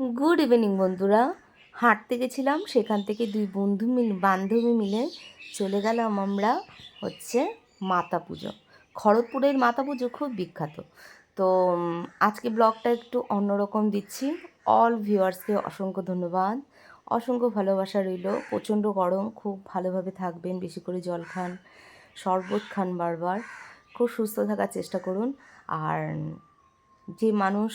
Good evening বন্ধুরা। হাঁটতে গেছিলাম, সেখান থেকে দুই বন্ধু মিল বান্ধবী মিলে চলে গেলাম আমরা হচ্ছে মাতা পুজো। খড়গপুরের মাতা পুজো খুব বিখ্যাত। তো আজকে ব্লগটা একটু অন্যরকম দিচ্ছি। অল ভিউয়ার্সকে অসংখ্য ধন্যবাদ। অসংখ্য ভালোবাসা রইল। প্রচণ্ড গরম, খুব ভালোভাবে থাকবেন, বেশি করে জল খান, শরবত খান বারবার। খুব সুস্থ থাকার চেষ্টা করুন। আর যে মানুষ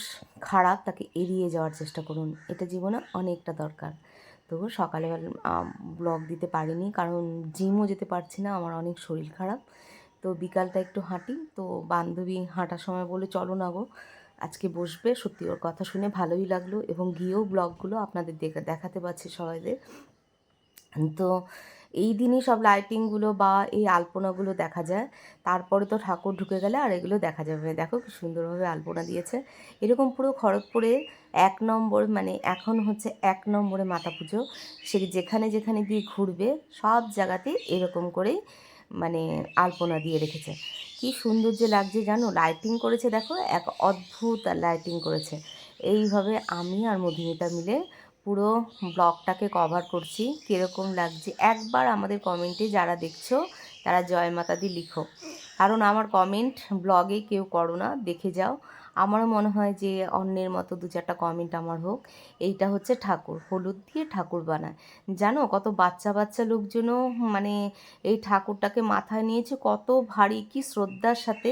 খারাপ তাকে এড়িয়ে যাওয়ার চেষ্টা করুন। এটা জীবনে অনেকটা দরকার। তো সকালে ব্লগ দিতে পারিনি কারণ জিমও যেতে পারছি না, আমার অনেক শরীর খারাপ। তো বিকালটা একটু হাঁটি। তো বান্ধবী হাঁটার সময় বলে চলো না গো, আজকে বসবে। সত্যি ওর কথা শুনে ভালোই লাগল এবং গিয়েও ব্লগগুলো আপনাদের দেখা, দেখাতে পারছি সবাইদের। তো এই দিনই সব লাইটিংগুলো বা এই আলপনাগুলো দেখা যায়। তারপরে তো ঠাকুর ঢুকে গেলে আর এগুলো দেখা যাবে। দেখো কি সুন্দরভাবে আলপনা দিয়েছে। এরকম পুরো খড়গপুরে এক নম্বর মানে এখন হচ্ছে এক নম্বরে মাতা পুজো। সে যেখানে যেখানে দিয়ে ঘুরবে, সব জায়গাতে এরকম করেই মানে আলপনা দিয়ে রেখেছে। কি সুন্দর যে লাগছে জানো? লাইটিং করেছে দেখো, এক অদ্ভুত লাইটিং করেছে। এইভাবে আমি আর মধুমিতা মিলে পুরো ব্লগটাকে কভার করছি। কীরকম লাগছে? একবার আমাদের কমেন্টে যারা দেখছ, তারা জয় মাতা দি লিখো। কারণ আমার কমেন্ট ব্লগে কেউ করো না, দেখে যাও। আমারও মনে হয় যে অন্যের মতো দু চারটা কমেন্ট আমার হোক। এইটা হচ্ছে ঠাকুর, হলুদ দিয়ে ঠাকুর বানায়। জানো, কত বাচ্চা বাচ্চা লোকজনও মানে এই ঠাকুরটাকে মাথায় নিয়েছে, কত ভারী, কি শ্রদ্ধার সাথে।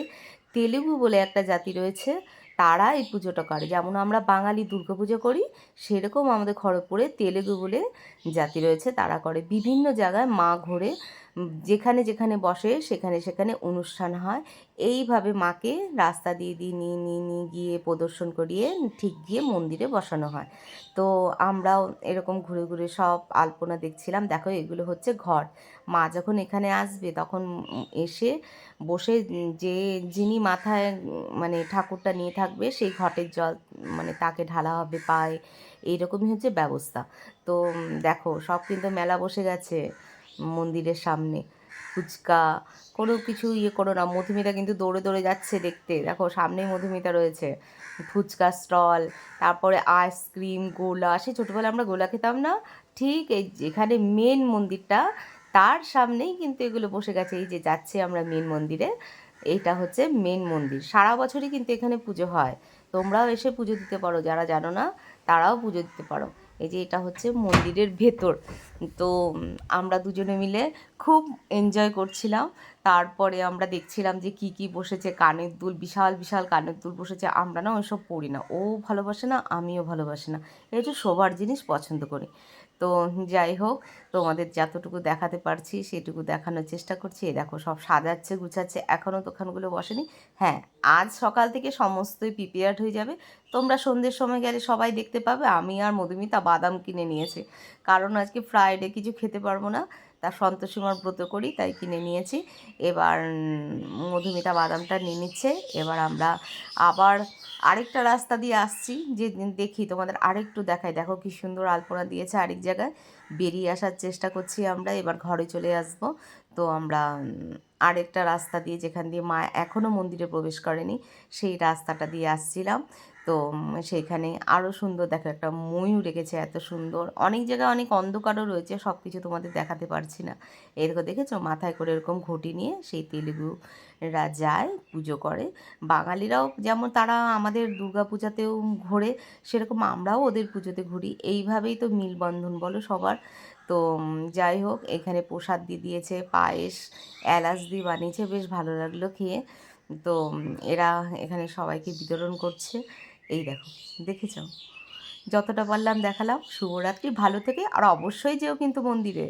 তেলেগু বলে একটা জাতি রয়েছে। তারা এই পুজোটা করে। যেমন আমরা বাঙালি দুর্গা পুজো করি, সেরকম আমাদের খড়গপুরে তেলেগু বলে জাতি রয়েছে, তারা করে। বিভিন্ন জায়গায় মা ঘোরে যেখানে যেখানে বসে, সেখানে সেখানে অনুষ্ঠান হয়। এইভাবে মাকে রাস্তা দিয়ে দিয়ে নিয়ে নিয়ে নিয়ে গিয়ে প্রদর্শন করিয়ে ঠিক গিয়ে মন্দিরে বসানো হয়। তো আমরাও এরকম ঘুরে ঘুরে সব আলপনা দেখছিলাম। দেখো, এগুলো হচ্ছে ঘর। মা যখন এখানে আসবে, তখন এসে বসে যে যিনি মাথায় মানে ঠাকুরটা নিয়ে থাকবে, সেই ঘটের জল মানে তাকে ঢালা হবে পায়ে। এইরকমই হচ্ছে ব্যবস্থা। তো দেখো, সব কিন্তু মেলা বসে গেছে। মন্দিরের সামনে। ফুচকা, কোনো কিছু ইয়ে করো না। মধুমিতা কিন্তু দৌড়ে দৌড়ে যাচ্ছে দেখতে। দেখো, সামনেই মধুমিতা রয়েছে। ফুচকা স্টল, তারপরে আইসক্রিম, গোলা। সেই ছোটোবেলায় আমরা গোলা খেতাম না? ঠিক এই যেখানে মেন মন্দিরটা, তার সামনেই কিন্তু এগুলো বসে গেছে। এই যে যাচ্ছে আমরা মেন মন্দিরে, এটা হচ্ছে মেন মন্দির। সারা বছরই কিন্তু এখানে পুজো হয়। তোমরাও এসে পুজো দিতে পারো। যারা জানো না, তারাও পুজো দিতে পারো। এই যে এটা হচ্ছে মন্দিরের ভেতর। তো আমরা দুজনে মিলে খুব এনজয় করছিলাম। তারপরে আমরা দেখছিলাম যে কি কি বসেছে, কানের দুল, বিশাল বিশাল কানের দুল বসেছে। আমরা না ওইসব পড়ি না। ও ভালোবাসে না, আমিও ভালোবাসি না। এটা সবার জিনিস পছন্দ করি। তো যাই হোক, তোমাদের যতটুকু দেখাতে পারছি সেটুকু দেখানোর চেষ্টা করছি। এই দেখো সব সাজাচ্ছে, গুছাচ্ছে এখনও দোকানগুলো বসেনি। হ্যাঁ আজ সকাল থেকে সমস্তই প্রিপেয়ার্ড হয়ে যাবে। তোমরা সন্ধ্যের সময় গেলে সবাই দেখতে পাবে, আমি আর মধুমিতা বাদাম কিনে নিয়েছি। কারণ আজকে ফ্রাইডে কিছু খেতে পারব না, তা সন্তোষীমার ব্রত করি, তাই কিনে নিয়েছি। এবার মধুমিতা বাদামটা নিয়ে নিচ্ছে। এবার আমরা আবার আরেকটা রাস্তা দিয়ে আসছি, যে দেখি তোমাদের আরেকটু দেখাই। দেখো কি সুন্দর আলপনা দিয়েছে আরেক জায়গায়। বেরিয়ে আসার চেষ্টা করছি আমরা, এবার ঘরে চলে আসব। তো আমরা আরেকটা রাস্তা দিয়ে যেখান দিয়ে মা এখনও মন্দিরে প্রবেশ করেনি, সেই রাস্তাটা দিয়ে আসছিলাম। তো সেইখানে আরও সুন্দর দেখো, একটা ময়ূর রেখেছে এত সুন্দর। অনেক জায়গায় অনেক অন্ধকারও রয়েছে সব কিছু তোমাদের দেখাতে পারছি না। এরকম দেখেছ? মাথায় করে এরকম ঘটি নিয়ে সেই তেলেগুরা যায়, পুজো করে। বাঙালিরাও যেমন তারা আমাদের দুর্গা পূজাতেও ঘোরে, সেরকম আমরাও ওদের পুজোতে ঘুরি। এইভাবেই তো মিলবন্ধন বলো সবার। তো যাই হোক, এখানে প্রসাদ দিয়ে দিয়েছে, পায়েস, এলাচ দিয়ে বানিয়েছে, বেশ ভালো লাগল খেয়ে। তো এরা এখানে সবাইকে বিতরণ করছে। এই দেখো, দেখেছ? যতটা পারলাম দেখালাম। শুভরাত্রি, ভালো থেকে, আর অবশ্যই যেও কিন্তু মন্দিরে।